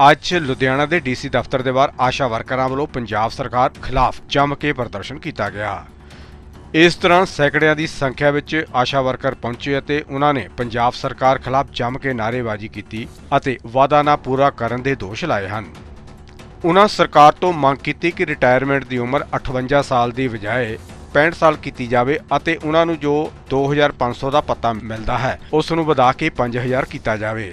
ਅੱਜ ਲੁਧਿਆਣਾ ਦੇ ਡੀਸੀ ਦਫ਼ਤਰ ਦੇ ਬਾਹਰ ਆਸ਼ਾ ਵਰਕਰਾਂ ਵੱਲੋਂ ਪੰਜਾਬ ਸਰਕਾਰ ਖਿਲਾਫ ਜੰਮ ਕੇ ਪ੍ਰਦਰਸ਼ਨ ਕੀਤਾ ਗਿਆ। ਇਸ ਤਰ੍ਹਾਂ ਸੈਂਕੜਿਆਂ ਦੀ ਸੰਖਿਆ ਵਿੱਚ ਆਸ਼ਾ ਵਰਕਰ ਪਹੁੰਚੇ ਅਤੇ ਉਹਨਾਂ ਨੇ ਪੰਜਾਬ ਸਰਕਾਰ ਖਿਲਾਫ ਜੰਮ ਕੇ ਨਾਅਰੇਬਾਜ਼ੀ ਕੀਤੀ ਅਤੇ ਵਾਅਦਾ ਨਾ ਪੂਰਾ ਕਰਨ ਦੇ ਦੋਸ਼ ਲਾਏ ਹਨ। ਉਹਨਾਂ ਸਰਕਾਰ ਤੋਂ ਮੰਗ ਕੀਤੀ ਕਿ ਰਿਟਾਇਰਮੈਂਟ ਦੀ ਉਮਰ 58 ਸਾਲ ਦੀ ਬਜਾਏ 65 ਸਾਲ ਕੀਤੀ ਜਾਵੇ ਅਤੇ ਉਹਨਾਂ ਨੂੰ ਜੋ 2500 ਦਾ ਪੱਤਾ ਮਿਲਦਾ ਹੈ, ਉਸ ਨੂੰ ਵਧਾ ਕੇ 5000 ਕੀਤਾ ਜਾਵੇ।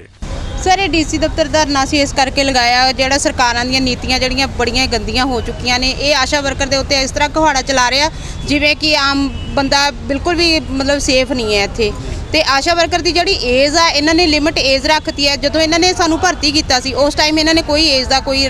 ਸਰ ਇਹ ਡੀਸੀ ਦਫ਼ਤਰ ਧਰਨਾ ਸੀ ਇਸ ਕਰਕੇ ਲਗਾਇਆ, ਜਿਹੜਾ ਸਰਕਾਰਾਂ ਦੀਆਂ ਨੀਤੀਆਂ ਜਿਹੜੀਆਂ ਬੜੀਆਂ ਗੰਦੀਆਂ ਹੋ ਚੁੱਕੀਆਂ ਨੇ, ਇਹ ਆਸ਼ਾ ਵਰਕਰ ਦੇ ਉੱਤੇ ਇਸ ਤਰ੍ਹਾਂ ਕੁਹਾੜਾ ਚਲਾ ਰਿਹਾ, ਜਿਵੇਂ ਕਿ ਆਮ ਬੰਦਾ ਬਿਲਕੁਲ ਵੀ ਮਤਲਬ ਸੇਫ ਨਹੀਂ ਹੈ ਇੱਥੇ। ਤੇ ਆਸ਼ਾ ਵਰਕਰ ਦੀ ਜਿਹੜੀ ਏਜ ਆ, ਇਹਨਾਂ ਨੇ ਲਿਮਿਟ ਏਜ ਰੱਖਤੀ ਹੈ। ਜਦੋਂ ਇਹਨਾਂ ਨੇ ਸਾਨੂੰ ਭਰਤੀ ਕੀਤਾ ਸੀ, ਉਸ ਟਾਈਮ ਇਹਨਾਂ ਨੇ ਕੋਈ ਏਜ ਦਾ ਕੋਈ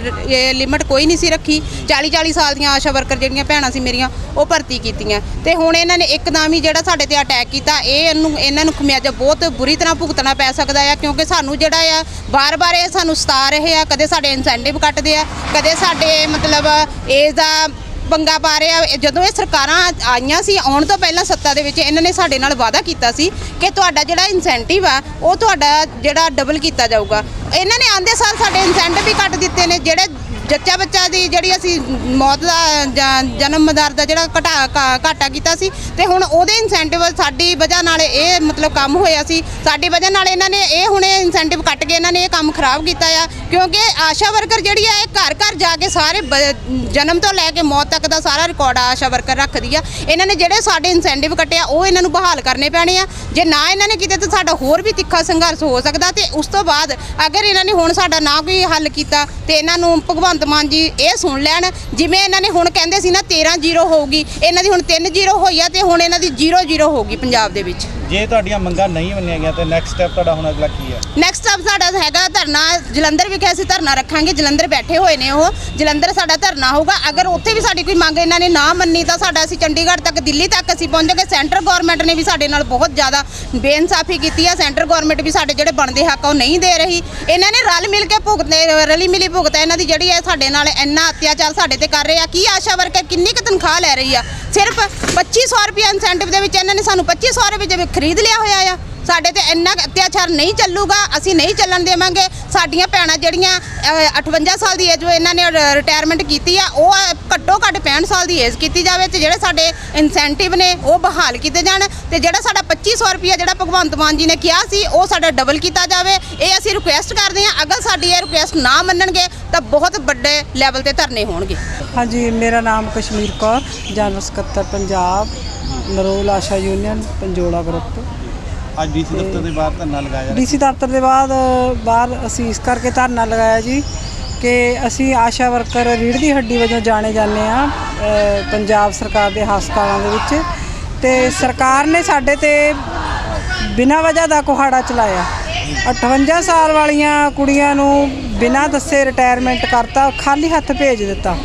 ਲਿਮਟ ਕੋਈ ਨਹੀਂ ਸੀ ਰੱਖੀ। 40 40 ਸਾਲ ਦੀਆਂ ਆਸ਼ਾ ਵਰਕਰ ਜਿਹੜੀਆਂ ਭੈਣਾਂ ਸੀ ਮੇਰੀਆਂ, ਉਹ ਭਰਤੀ ਕੀਤੀਆਂ। ਤੇ ਹੁਣ ਇਹਨਾਂ ਨੇ ਇੱਕਦਮ ਹੀ ਜਿਹੜਾ ਸਾਡੇ ਤੇ ਅਟੈਕ ਕੀਤਾ, ਇਹ ਇਹਨੂੰ, ਇਹਨਾਂ ਨੂੰ ਖਮਿਆਜਾ ਬਹੁਤ ਬੁਰੀ ਤਰ੍ਹਾਂ ਭੁਗਤਣਾ ਪੈ ਸਕਦਾ ਆ, ਕਿਉਂਕਿ ਸਾਨੂੰ ਜਿਹੜਾ ਆ, ਬਾਰ-ਬਾਰ ਇਹ ਸਾਨੂੰ ਸਤਾ ਰਹੇ ਆ, ਕਦੇ ਸਾਡੇ ਇਨਸੈਂਟਿਵ ਕੱਟਦੇ ਆ, ਕਦੇ ਸਾਡੇ ਮਤਲਬ ਏਜ ਦਾ ਪੰਗਾ ਪਾ ਰਿਹਾ ਜਦੋਂ ਇਹ ਸਰਕਾਰਾਂ ਆਈਆਂ ਸੀ, ਆਉਣ ਤੋਂ ਪਹਿਲਾਂ ਸੱਤਾ ਦੇ ਵਿੱਚ ਇਹਨਾਂ ਨੇ ਸਾਡੇ ਨਾਲ ਵਾਅਦਾ ਕੀਤਾ ਸੀ ਕਿ ਤੁਹਾਡਾ ਜਿਹੜਾ ਇਨਸੈਂਟਿਵ ਆ, ਉਹ ਤੁਹਾਡਾ ਜਿਹੜਾ ਡਬਲ ਕੀਤਾ ਜਾਊਗਾ। ਇਹਨਾਂ ਨੇ ਆਂਦੇ ਸਾਲ ਸਾਡੇ ਇਨਸੈਂਟਿਵ ਵੀ ਕੱਟ ਦਿੱਤੇ ਨੇ, ਜਿਹੜੇ ਜੱਚਾ ਬੱਚਾ ਦੀ ਜਿਹੜੀ ਅਸੀਂ ਮੌਤ ਦਾ, ਜਾਂ ਜਨਮ ਮਦਾਰ ਦਾ ਜਿਹੜਾ ਘਟਾ, ਘਾ- ਘਾਟਾ ਕੀਤਾ ਸੀ, ਤੇ ਹੁਣ ਉਹਦੇ ਇਨਸੈਂਟਿਵ ਸਾਡੀ ਵਜ੍ਹਾ ਨਾਲ ਇਹ ਮਤਲਬ ਕੰਮ ਹੋਇਆ ਸੀ। ਸਾਡੀ ਵਜ੍ਹਾ ਨਾਲ ਇਹਨਾਂ ਨੇ ਇਹ ਹੁਣ ਇਨਸੈਂਟਿਵ ਕੱਟ ਕੇ ਇਹਨਾਂ ਨੇ ਇਹ ਕੰਮ ਖਰਾਬ ਕੀਤਾ ਆ, ਕਿਉਂਕਿ ਆਸ਼ਾ ਵਰਕਰ ਜਿਹੜੀ ਆ, ਇਹ ਘਰ ਘਰ ਜਾ ਕੇ ਸਾਰੇ ਬ- ਜਨਮ ਤੋਂ ਲੈ ਕੇ ਮੌਤ ਤੱਕ ਦਾ ਸਾਰਾ ਰਿਕਾਰਡ ਆਸ਼ਾ ਵਰਕਰ ਰੱਖਦੀ ਆ। ਇਹਨਾਂ ਨੇ ਜਿਹੜੇ ਸਾਡੇ ਇਨਸੈਂਟਿਵ ਕੱਟਿਆ, ਉਹ ਇਹਨਾਂ ਨੂੰ ਬਹਾਲ ਕਰਨੇ ਪੈਣੇ ਆ। ਜੇ ਨਾ ਇਹਨਾਂ ਨੇ ਕਿਤੇ ਤਾਂ ਸਾਡਾ ਹੋਰ ਵੀ ਤਿੱਖਾ ਸੰਘਰਸ਼ ਹੋ ਸਕਦਾ, ਤੇ ਉਸ ਤੋਂ ਬਾਅਦ ਅਗਰ ਇਹਨਾਂ ਨੇ ਹੁਣ ਸਾਡਾ ਨਾ ਕੋਈ ਹੱਲ ਕੀਤਾ, ਤੇ ਇਹਨਾਂ ਨੂੰ ਭਗਵੰਤ ਮਾਨ ਜੀ ਇਹ ਸੁਣ ਲੈਣ ਜਿਵੇਂ ਇਹਨਾਂ ਨੇ ਹੁਣ ਕਹਿੰਦੇ ਸੀ ਨਾ 13 ਜ਼ੀਰੋ ਹੋਊਗੀ ਇਹਨਾਂ ਦੀ ਹੁਣ 3 ਜ਼ੀਰੋ ਹੋਈ ਆ ਤੇ ਹੁਣ ਇਹਨਾਂ ਦੀ 0 ਜ਼ੀਰੋ ਹੋਊਗੀ ਪੰਜਾਬ ਦੇ ਵਿੱਚ। ਜੇ ਤੁਹਾਡੀਆਂ ਮੰਗਾਂ ਨਹੀਂ ਮੰਨੀਆਂ ਗਿਆ ਤੇ ਨੈਕਸਟ ਸਟੈਪ ਤੁਹਾਡਾ ਹੁਣ ਅਗਲਾ ਕੀ ਹੈ ਨੈਕਸਟ ਸਟੈਪ ਸਾਡਾ ਹੈਗਾ ਧਰਨਾ, ਜਲੰਧਰ ਵਿਖੇ ਅਸੀਂ ਧਰਨਾ ਰੱਖਾਂਗੇ, ਜਲੰਧਰ ਬੈਠੇ ਹੋਏ ਨੇ ਉਹ। ਜਲੰਧਰ ਸਾਡਾ ਧਰਨਾ ਹੋਊਗਾ। ਅਗਰ ਉੱਥੇ ਵੀ ਸਾਡੀ ਕੋਈ ਮੰਗ ਇਹਨਾਂ ਨੇ ਨਾ ਮੰਨੀ, ਤਾਂ ਸਾਡਾ ਅਸੀਂ ਚੰਡੀਗੜ੍ਹ ਤੱਕ, ਦਿੱਲੀ ਤੱਕ ਅਸੀਂ ਪਹੁੰਚਾਂਗੇ ਸੈਂਟਰ ਗਵਰਨਮੈਂਟ ਨੇ ਵੀ ਸਾਡੇ ਨਾਲ ਬਹੁਤ ਜ਼ਿਆਦਾ ਬੇਇਨਸਾਫੀ ਕੀਤੀ ਆ। ਸੈਂਟਰ ਗਵਰਨਮੈਂਟ ਵੀ ਸਾਡੇ ਜਿਹੜੇ ਬਣਦੇ ਹੱਕ ਉਹ ਨਹੀਂ ਦੇ ਰਹੀ। ਇਹਨਾਂ ਨੇ ਰਲ ਮਿਲ ਕੇ ਭੁਗਤਨੇ ਰਲੀ ਮਿਲੀ ਭੁਗਤ ਇਹਨਾਂ ਦੀ ਜਿਹੜੀ ਹੈ ਸਾਡੇ ਨਾਲ ਇੰਨਾ ਅਤਿਆਚਾਰ ਸਾਡੇ ਤੇ ਕਰ ਰਹੇ ਆ। ਕੀ ਆਸ਼ਾ ਵਰਕਰ ਕਿੰਨੀ ਕੁ ਤਨਖਾਹ ਲੈ ਰਹੀ ਆ? ਸਿਰਫ 2500 ਰੁਪਏ ਇਨਸੈਂਟਿਵ ਦੇ ਵਿੱਚ ਇਹਨਾਂ ਨੇ ਸਾਨੂੰ 2500 ਰੁਪਏ ਜਿਵੇਂ ਖਰੀਦ ਲਿਆ ਹੋਇਆ ਆ। ਸਾਡੇ ਤੇ ਇੰਨਾ ਕੁ ਅਤਿਆਚਾਰ ਨਹੀਂ ਚੱਲੂਗਾ ਅਸੀਂ ਨਹੀਂ ਚੱਲਣ ਦੇਵਾਂਗੇ। ਸਾਡੀਆਂ ਭੈਣਾਂ ਜਿਹੜੀਆਂ ਅਹ, 58 ਸਾਲ ਦੀ ਏਜ ਉਹ ਇਹਨਾਂ ਨੇ ਰਿਟਾਇਰਮੈਂਟ ਕੀਤੀ ਆ ਉਹ ਘੱਟੋ ਘੱਟ 65 ਸਾਲ ਦੀ ਏਜ ਕੀਤੀ ਜਾਵੇ ਤੇ ਜਿਹੜੇ ਸਾਡੇ ਇਨਸੈਂਟਿਵ ਨੇ ਉਹ ਬਹਾਲ ਕੀਤੇ ਜਾਣ ਤੇ ਜਿਹੜਾ ਸਾਡਾ 2500 ਰੁਪਏ ਜਿਹੜਾ ਭਗਵੰਤ ਮਾਨ ਜੀ ਨੇ ਕਿਹਾ ਸੀ ਉਹ ਸਾਡਾ ਡਬਲ ਕੀਤਾ ਜਾਵੇ। ਇਹ ਅਸੀਂ ਰਿਕੁਐਸਟ ਕਰਦੇ ਹਾਂ ਅਗਰ ਸਾਡੀ ਇਹ ਰਿਕੁਐਸਟ ਨਾ ਮੰਨਣਗੇ ਤਾਂ ਬਹੁਤ ਵੱਡੇ ਲੈਵਲ ਤੇ ਧਰਨੇ ਹੋਣਗੇ। ਹਾਂਜੀ ਮੇਰਾ ਨਾਮ ਕਸ਼ਮੀਰ ਕੌਰ ਜਨਰਲ ਸਕੱਤਰ ਪੰਜਾਬ ਨਰੋਲ ਆਸ਼ਾ ਯੂਨੀਅਨ ਪੰਜੋਲਾ ਗਰੁੱਪ। ਅੱਜ ਡੀਸੀ ਦਫ਼ਤਰ ਦੇ ਬਾਹਰ ਧਰਨਾ ਲਗਾਇਆ ਜਾ ਰਿਹਾ ਡੀਸੀ ਦਫ਼ਤਰ ਦੇ ਬਾਅਦ ਬਾਹਰ ਅਸੀਂ ਇਸ ਕਰਕੇ ਧਰਨਾ ਲਗਾਇਆ ਜੀ ਕਿ ਅਸੀਂ ਆਸ਼ਾ ਵਰਕਰ ਰੀੜ੍ਹ ਦੀ ਹੱਡੀ ਵਜੋਂ ਜਾਣੇ ਜਾਂਦੇ ਆ ਪੰਜਾਬ ਸਰਕਾਰ ਦੇ ਹਸਪਤਾਲਾਂ ਦੇ ਵਿੱਚ ਤੇ ਸਰਕਾਰ ਨੇ ਸਾਡੇ ਤੇ ਬਿਨਾਂ ਵਜ੍ਹਾ ਦਾ ਕੁਹਾੜਾ ਚਲਾਇਆ। 58 ਸਾਲ ਵਾਲੀਆਂ ਕੁੜੀਆਂ ਨੂੰ ਬਿਨਾਂ ਦੱਸੇ ਰਿਟਾਇਰਮੈਂਟ ਕਰਤਾ ਖਾਲੀ ਹੱਥ ਭੇਜ ਦਿੱਤਾ।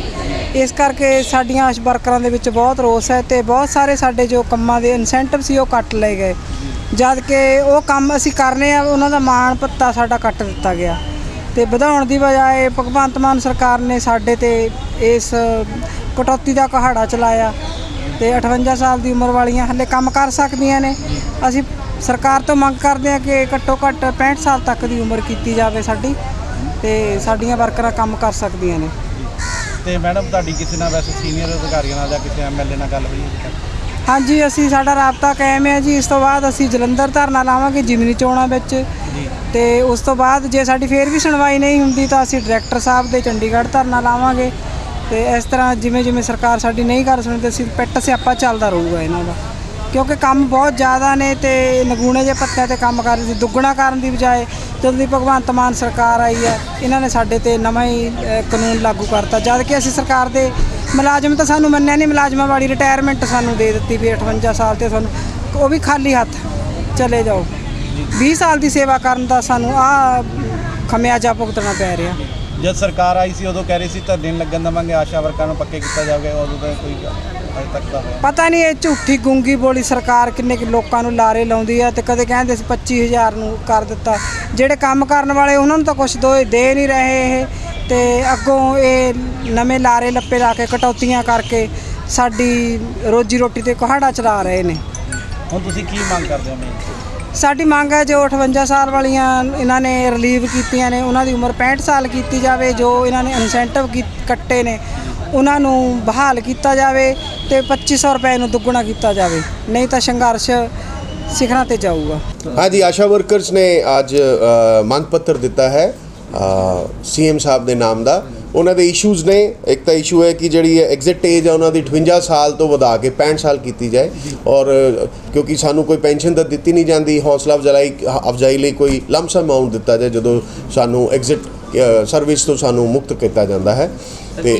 ਇਸ ਕਰਕੇ ਸਾਡੀਆਂ ਆਸ਼ ਵਰਕਰਾਂ ਦੇ ਵਿੱਚ ਬਹੁਤ ਰੋਸ ਹੈ ਤੇ ਬਹੁਤ ਸਾਰੇ ਸਾਡੇ ਜੋ ਕੰਮਾਂ ਦੇ ਇਨਸੈਂਟਿਵ ਸੀ ਉਹ ਕੱਟ ਲਏ ਗਏ। ਜਦ ਕਿ ਉਹ ਕੰਮ ਅਸੀਂ ਕਰਨੇ ਆ, ਉਹਨਾਂ ਦਾ ਮਾਣ ਭੱਤਾ ਸਾਡਾ ਕੱਟ ਦਿੱਤਾ ਗਿਆ। ਤੇ ਵਧਾਉਣ ਦੀ ਬਜਾਏ ਭਗਵੰਤ ਮਾਨ ਸਰਕਾਰ ਨੇ ਸਾਡੇ ਤੇ ਇਸ ਕਟੌਤੀ ਦਾ ਕਹਾੜਾ ਚਲਾਇਆ ਤੇ 58 ਸਾਲ ਦੀ ਉਮਰ ਵਾਲੀਆਂ ਹਲੇ ਕੰਮ ਕਰ ਸਕਦੀਆਂ ਨੇ। ਅਸੀਂ ਸਰਕਾਰ ਤੋਂ ਮੰਗ ਕਰਦੇ ਹਾਂ ਕਿ ਘੱਟੋ ਘੱਟ 65 ਸਾਲ ਤੱਕ ਦੀ ਉਮਰ ਕੀਤੀ ਜਾਵੇ ਸਾਡੀ ਤੇ ਸਾਡੀਆਂ ਵਰਕਰਾਂ ਕੰਮ ਕਰ ਸਕਦੀਆਂ ਨੇ। ਤੇ ਮੈਡਮ, ਤੁਹਾਡੀ ਕਿਸੇ ਨਾਲ ਵੈਸੇ ਸੀਨੀਅਰ ਅਧਿਕਾਰੀਆਂ ਨਾਲ ਜਾਂ ਕਿਸੇ ਐਮਐਲਏ ਨਾਲ ਗੱਲ ਹੋਈ ਹੈ? ਹਾਂਜੀ ਅਸੀਂ ਸਾਡਾ ਰਾਬਤਾ ਕਾਇਮ ਹੈ ਜੀ। ਇਸ ਤੋਂ ਬਾਅਦ ਅਸੀਂ ਜਲੰਧਰ ਧਰਨਾ ਲਾਵਾਂਗੇ ਜਿਮਨੀ ਚੋਣਾਂ ਵਿੱਚ। ਤੇ ਉਸ ਤੋਂ ਬਾਅਦ ਜੇ ਸਾਡੀ ਫੇਰ ਵੀ ਸੁਣਵਾਈ ਨਹੀਂ ਹੁੰਦੀ ਤਾਂ ਅਸੀਂ ਡਾਇਰੈਕਟਰ ਸਾਹਿਬ ਦੇ ਚੰਡੀਗੜ੍ਹ ਧਰਨਾ ਲਾਵਾਂਗੇ। ਤੇ ਇਸ ਤਰ੍ਹਾਂ ਜਿਵੇਂ ਜਿਵੇਂ ਸਰਕਾਰ ਸਾਡੀ ਨਹੀਂ ਕਰ ਸੁਣਦੀ ਅਸੀਂ ਪਿੱਟ ਸਿਆਪਾ ਚੱਲਦਾ ਰਹੂਗਾ ਇਹਨਾਂ ਦਾ। ਕਿਉਂਕਿ ਕੰਮ ਬਹੁਤ ਜ਼ਿਆਦਾ ਨੇ ਤੇ ਨਗੂਣੇ ਜੇ ਪੱਤਿਆਂ ਤੇ ਕੰਮ ਕਰ ਰਹੀ ਸੀ। ਦੁੱਗਣਾ ਕਰਨ ਦੀ ਬਜਾਏ ਜਦੋਂ ਦੀ ਭਗਵੰਤ ਮਾਨ ਸਰਕਾਰ ਆਈ ਹੈ ਇਹਨਾਂ ਨੇ ਸਾਡੇ ਤੇ ਨਵਾਂ ਹੀ ਕਾਨੂੰਨ ਲਾਗੂ ਕਰਤਾ। ਜਦ ਕਿ ਅਸੀਂ ਸਰਕਾਰ ਦੇ ਮੁਲਾਜ਼ਮ ਤਾਂ ਸਾਨੂੰ ਮੰਨਿਆ ਨਹੀਂ ਮੁਲਾਜ਼ਮਾਂ ਵਾਲੀ ਰਿਟਾਇਰਮੈਂਟ ਸਾਨੂੰ ਦੇ ਦਿੱਤੀ ਵੀ 58 ਸਾਲ ਤੇ ਸਾਨੂੰ ਉਹ ਵੀ ਖਾਲੀ ਹੱਥ ਚਲੇ ਜਾਓ। 20 ਸਾਲ ਦੀ ਸੇਵਾ ਕਰਨ ਦਾ ਸਾਨੂੰ ਆ ਖਮਿਆਜਾ ਭੁਗਤਣਾ ਪੈ ਰਿਹਾ। ਜਦ ਸਰਕਾਰ ਆਈ ਸੀ ਉਦੋਂ ਕਹਿ ਰਹੀ ਸੀ ਧਰਨੇ ਨਹੀਂ ਲੱਗਣ ਦੇਵਾਂਗੇ ਆਸ਼ਾ ਵਰਕਰਾਂ ਨੂੰ ਪੱਕੇ ਕੀਤਾ ਜਾਵੇਗਾ ਉਦੋਂ ਤਾਂ ਕੋਈ ਅਜੇ ਤੱਕ ਤਾਂ ਹੋਇਆ। ਪਤਾ ਨਹੀਂ ਇਹ ਝੂਠੀ ਗੁੰਗੀ ਬੋਲੀ ਸਰਕਾਰ ਕਿੰਨੇ ਕਿ ਲੋਕਾਂ ਨੂੰ ਲਾਰੇ ਲਾਉਂਦੀ ਆ ਤੇ ਕਦੇ ਕਹਿੰਦੇ ਸੀ 25000 ਨੂੰ ਕਰ ਦਿੱਤਾ। ਜਿਹੜੇ ਕੰਮ ਕਰਨ ਵਾਲੇ ਉਹਨਾਂ ਨੂੰ ਤਾਂ ਕੁਝ ਦੋ ਦੇ ਨਹੀਂ ਰਹੇ ਇਹ। ਤੇ ਅੱਗੋਂ ਇਹ ਨਵੇਂ ਲਾਰੇ ਲੱਪੇ ਲਾ ਕੇ ਕਟੌਤੀਆਂ ਕਰਕੇ ਸਾਡੀ ਰੋਜੀ ਰੋਟੀ ਤੇ ਕੁਹਾੜਾ ਚਲਾ ਰਹੇ ਨੇ। ਹੁਣ ਤੁਸੀਂ ਕੀ ਮੰਗ ਕਰਦੇ ਹੋ ਮੇਨ ਸਾਡੀ ਮੰਗ ਹੈ ਜੋ 58 ਸਾਲ ਵਾਲੀਆਂ ਇਹਨਾਂ ਨੇ ਰਿਲੀਵ ਕੀਤੀਆਂ ਨੇ ਉਹਨਾਂ ਦੀ ਉਮਰ 65 ਸਾਲ ਕੀਤੀ ਜਾਵੇ ਜੋ ਇਹਨਾਂ ਨੇ ਇਨਸੈਂਟਿਵ ਕੱਟੇ ਨੇ ਉਹਨਾਂ ਨੂੰ ਬਹਾਲ ਕੀਤਾ ਜਾਵੇ ਤੇ 2500 ਰੁਪਏ ਨੂੰ ਦੁੱਗਣਾ ਕੀਤਾ ਜਾਵੇ ਨਹੀਂ ਤਾਂ ਸੰਘਰਸ਼ ਸਿਖਰਾਂ ਤੇ ਜਾਊਗਾ। ਹਾਂਜੀ ਆਸ਼ਾ ਵਰਕਰਸ ਨੇ ਅੱਜ ਮੰਗ ਪੱਤਰ ਦਿੱਤਾ ਹੈ। ਸੀਐਮ ਸਾਹਿਬ ਦੇ ਨਾਮ ਦਾ। ਉਹਨਾਂ ਦੇ ਇਸ਼ੂਜ਼ ਨੇ। ਇੱਕ ਤਾਂ ਇਸ਼ੂ ਹੈ ਕਿ ਜਿਹੜੀ ਐਗਜ਼ਿਟ ਏਜ ਹੈ ਉਹਨਾਂ ਦੀ 58 ਸਾਲ ਤੋਂ ਵਧਾ ਕੇ 65 ਸਾਲ ਕੀਤੀ ਜਾਏ। ਔਰ ਕਿਉਂਕਿ ਸਾਨੂੰ ਕੋਈ ਪੈਨਸ਼ਨ ਤਾਂ ਦਿੱਤੀ ਨਹੀਂ ਜਾਂਦੀ ਹੌਸਲਾ ਅਫਜ਼ਾਈ ਅਫਜ਼ਾਈ ਲਈ ਕੋਈ ਲੰਮਸ ਅਮਾਉਂਟ ਦਿੱਤਾ ਜਾਏ ਜਦੋਂ ਸਾਨੂੰ ਐਗਜ਼ਿਟ ਸਰਵਿਸ ਤੋਂ ਸਾਨੂੰ ਮੁਕਤ ਕੀਤਾ ਜਾਂਦਾ ਹੈ। ਤੇ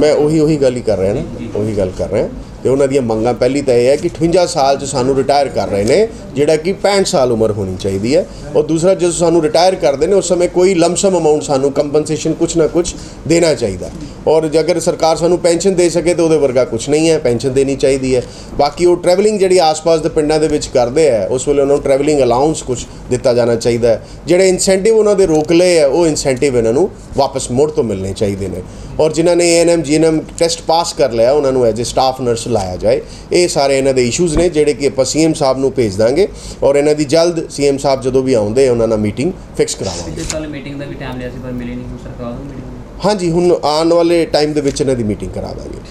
ਮੈਂ ਉਹੀ ਉਹੀ ਗੱਲ ਹੀ ਕਰ ਰਿਹਾ ਨਾ। ਉਹੀ ਗੱਲ ਕਰ ਰਿਹਾ। ਤੇ ਉਹਨਾਂ ਦੀਆਂ ਮੰਗਾਂ ਪਹਿਲੀ ਤਾਂ ਇਹ ਹੈ ਕਿ 58 ਸਾਲ 'ਚ ਸਾਨੂੰ ਰਿਟਾਇਰ ਕਰ ਰਹੇ ਨੇ, ਜਿਹੜਾ ਕਿ 65 ਸਾਲ ਉਮਰ ਹੋਣੀ ਚਾਹੀਦੀ ਹੈ। ਔਰ ਦੂਸਰਾ, ਜਦੋਂ ਸਾਨੂੰ ਰਿਟਾਇਰ ਕਰਦੇ ਨੇ, ਉਸ ਸਮੇਂ ਕੋਈ ਲਮਸਮ ਅਮਾਉਂਟ ਸਾਨੂੰ ਕੰਪਨਸੇਸ਼ਨ ਕੁਝ ਨਾ ਕੁਝ ਦੇਣਾ ਚਾਹੀਦਾ। ਔਰ ਜੇਕਰ ਸਰਕਾਰ ਸਾਨੂੰ ਪੈਨਸ਼ਨ ਦੇ ਸਕੇ, ਤਾਂ ਉਹਦੇ ਵਰਗਾ ਕੁਝ ਨਹੀਂ ਹੈ, ਪੈਨਸ਼ਨ ਦੇਣੀ ਚਾਹੀਦੀ ਹੈ। ਬਾਕੀ ਉਹ ਟਰੈਵਲਿੰਗ ਜਿਹੜੀ ਆਸ-ਪਾਸ ਦੇ ਪਿੰਡਾਂ ਦੇ ਵਿੱਚ ਕਰਦੇ ਆ, ਉਸ ਵੇਲੇ ਉਹਨਾਂ ਨੂੰ ਟਰੈਵਲਿੰਗ ਅਲਾਉਂਸ ਕੁਝ ਦਿੱਤਾ ਜਾਣਾ ਚਾਹੀਦਾ ਹੈ। ਜਿਹੜੇ ਇਨਸੈਂਟਿਵ ਉਹਨਾਂ ਦੇ ਰੋਕ ਲਏ ਆ ਉਹ ਇਨਸੈਂਟਿਵ ਇਹਨਾਂ ਨੂੰ ਵਾਪਸ ਮੁੜ ਤੋਂ ਮਿਲਣੇ ਚਾਹੀਦੇ ਨੇ। ਔਰ ਜਿਨ੍ਹਾਂ ਨੇ ਏਐਨਐਮ ਜੀਐਨਐਮ ਟੈਸਟ ਪਾਸ ਕਰ ਲਿਆ ਉਹਨਾਂ ਨੂੰ ਐਜ਼ ਅ ਸਟਾਫ ਨਰਸ ਲਾਇਆ ਜਾਏ। ਇਹ ਸਾਰੇ ਇਹਨਾਂ ਦੇ ਇਸ਼ੂਜ਼ ਨੇ ਜਿਹੜੇ ਕਿ ਆਪਾਂ ਸੀਐਮ ਸਾਹਿਬ ਨੂੰ ਭੇਜ ਦਾਂਗੇ। ਔਰ ਇਹਨਾਂ ਦੀ ਜਲਦ ਸੀਐਮ ਸਾਹਿਬ ਜਦੋਂ ਵੀ ਆਉਂਦੇ ਉਹਨਾਂ ਨਾਲ ਮੀਟਿੰਗ ਫਿਕਸ ਕਰਾਵਾਂਗੇ। ਸਾਲ ਮੀਟਿੰਗ ਦਾ ਵੀ ਟਾਈਮ ਲਿਆ ਸੀ ਪਰ ਮਿਲੀ ਨਹੀਂ ਹੁਣ ਸਰਕਾਰ ਨੂੰ ਮੀਟਿੰਗ ਹਾਂਜੀ ਹੁਣ ਆਉਣ ਵਾਲੇ ਟਾਈਮ ਦੇ ਵਿੱਚ ਇਹਨਾਂ ਦੀ ਮੀਟਿੰਗ ਕਰਾ ਦਾਂਗੇ।